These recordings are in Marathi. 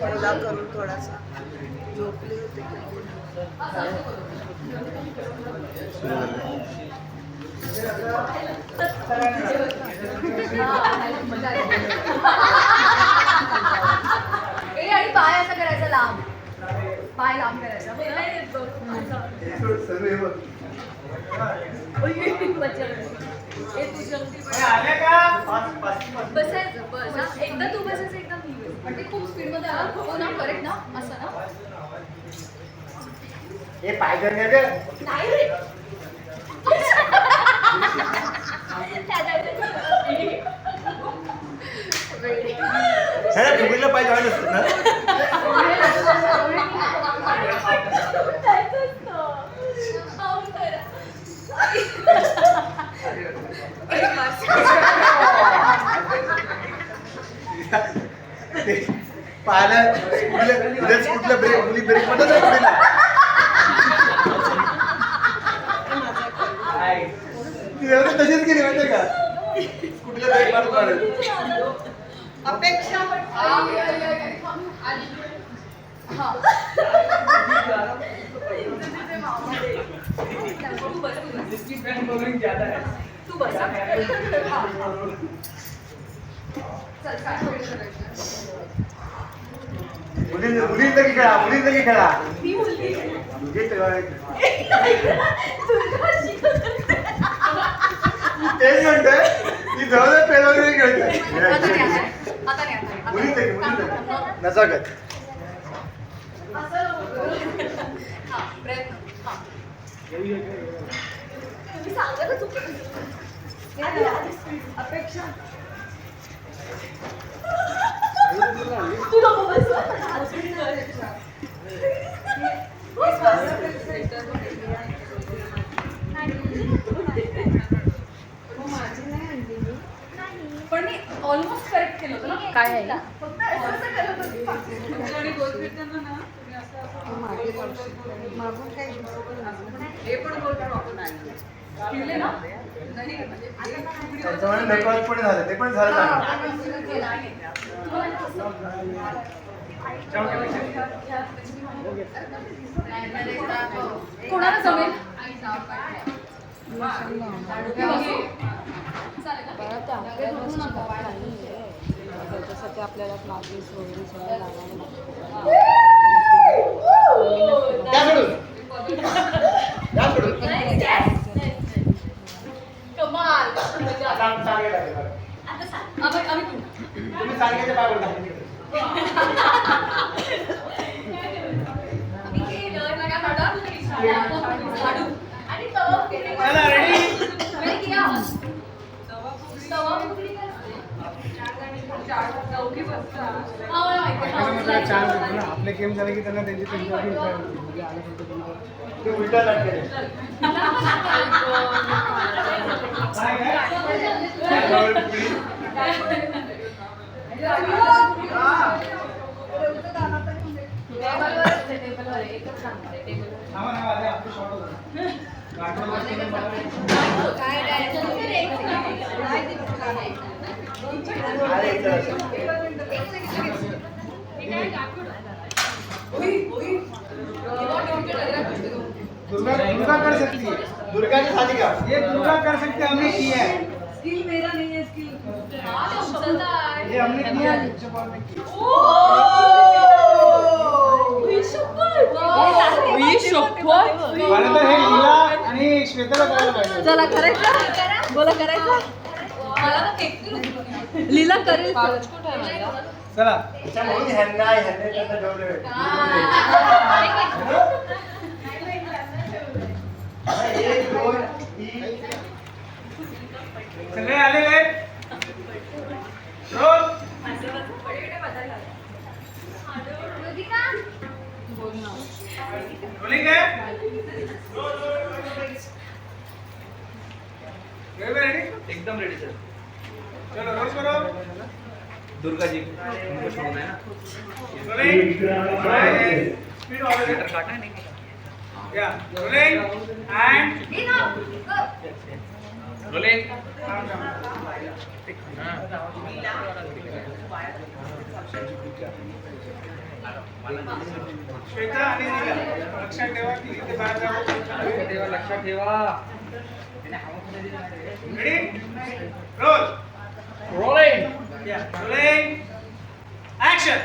पहिला करून थोडासा झोपले होते आणि पाय असं करायचं लांब. पाय लांब करायचा. बसायचं बस एकदा तू बसायचं एकदा मी पण ते खूप स्पीडमध्ये हो ना करेक्ट ना असं ना हे पाय नाही रे ना? कुठल्या ब्रेक कुठली ब्रेक पडत नाही कुठेला. ती व्यवस्था तशीच केली माहितीये का? कुठल्या ब्रेक मारत मारत अपेक्षा तू बस हा. चल काय मुली मुलींचं की खेळा. मुलींचं की खेळा मी तेव्हा- तेच म्हणतोय. की जवळ पेल वगैरे आता नाही खेळतोय आता नाही, आता नाही, आता नाही. मुलींचं की मुलींचं नजाकत हा, प्रयत्न हा. अपेक्षा तू नको बस. माझी नाही आणली मी पण मी ऑलमोस्ट करेक्ट केलं होतं ना काय आहे? फक्त असं केलं होतं. आणि गोल फिरताना ना तुम्ही असं असं मागे. मागून काही. हे पण गोल प्रॉपर नाही केले ना? नाही म्हणजे त्याच्यामुळे नकळत पण झालं ते पण झालं चांगलं. कोणाला जमेल? त्याच्यासाठी आपल्याला क्लासेस वगैरे सगळं लावावं सांग- सांगायला लागेल बघा. आता सांग. आम्ही- आम्ही तू. तुम्ही सांगायचं काय बोलता आम्ही केलं, ना काय म्हणतात? लाडू. आणि तवा फुगडी. चला, ready? Ready KIA? तवा फुगडी काय असते? चौकी बसता हा, मला माहिती आहे. हा, मतलब चान्स देतो ना आपले गेम झाले की त्यांना त्यांची त्यांच्यावरती विचार होतो. म्हणजे आलं तर ते बरोबर. ते उलटा नाटक दुर्गा दुर्गा कर सकती है। दुर्गाची झाली का। ये दुर्गा कर सकते हैं, हमने किया है। स्किल मेरा नहीं है स्किल। हा, ते. ये हमने किया है तर हे लीला आणि श्वेताला करायला पाहिजे चला करायचं बोला करायचं. लीला करेल चला. एक दोन तीन सगळे आलेले रेडी एकदम रेडी सर चलो रोल करो। दुर्गा जी उनको छोड़ना है ना? स्पीड काटा नहीं? या रोलिंग एंड ए ना ग. रोलिंग श्वेता आणि नीला लक्षात ठेवा की इथे बाहेर जाऊ ठेवा लक्षात ठेवा रेडी रोल रोलिंग या रोलिंग ऍक्शन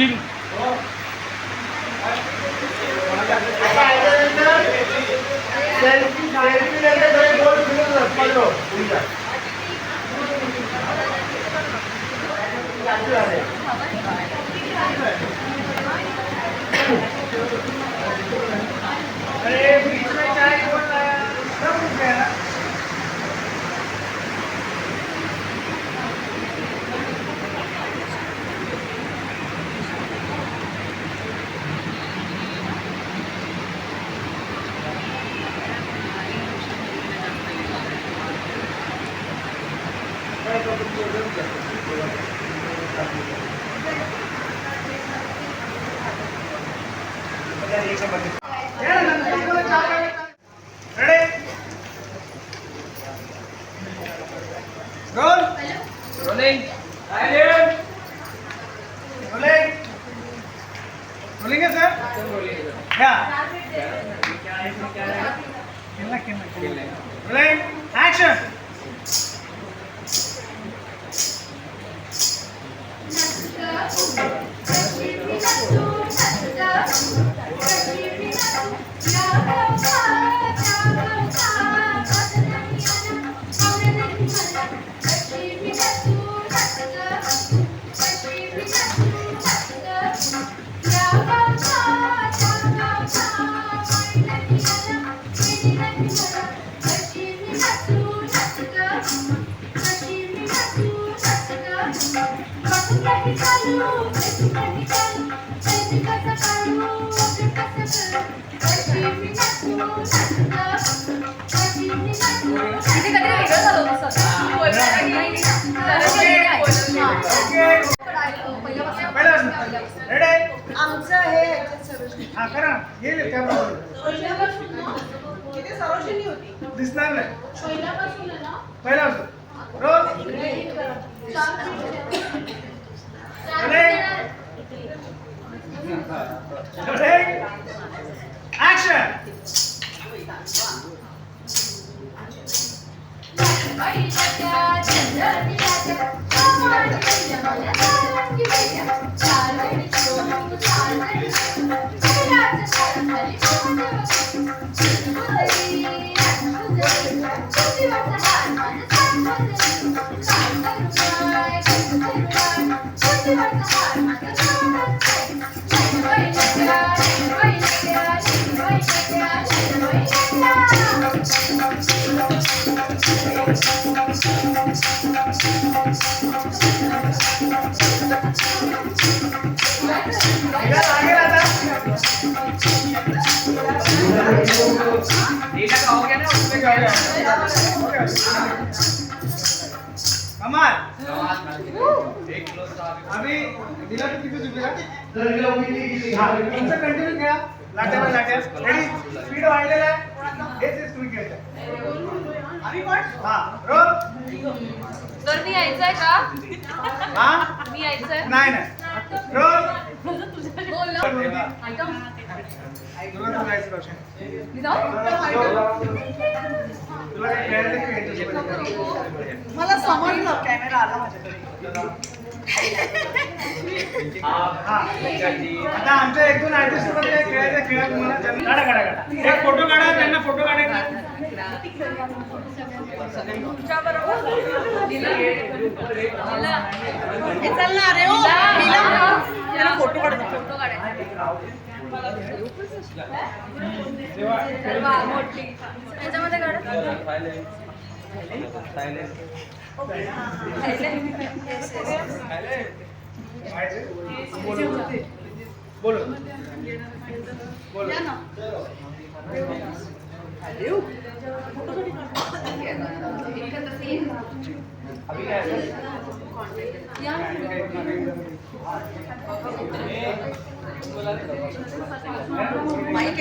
মিছিল সেলফি সেলফি নিতে ধরে গোল ফিরে যাচ্ছে Rolling. Tyler! आमचं हे. हा करा. येईल कॅमेरा दिसणार नाही. रोल रेडी ऍक्शन कमाल आम्ही दिला तर किती चुकीला तुमचं कंटिन्यू खेळा. लाट्या बाय लाट्या. रेडी स्पीड वाढलेला आहे. हेच हेच तुम्ही खेळता. हा. रोल तर मी यायचंय का? हा? मी यायचंय? नाही नाही. रोल बोल मला समजलं कॅमेरा आला माझ्याकडे. हा आता आमच्या एक दोन आर्टिस्ट खेळायचं खेळा तुम्हाला काढा काढा काढा. एक फोटो काढा त्यांना फोटो काढायचा. हे फोटो काढतो फोटो काढायचा. त्याच्यामध्ये बोलो. बोलो या या माईक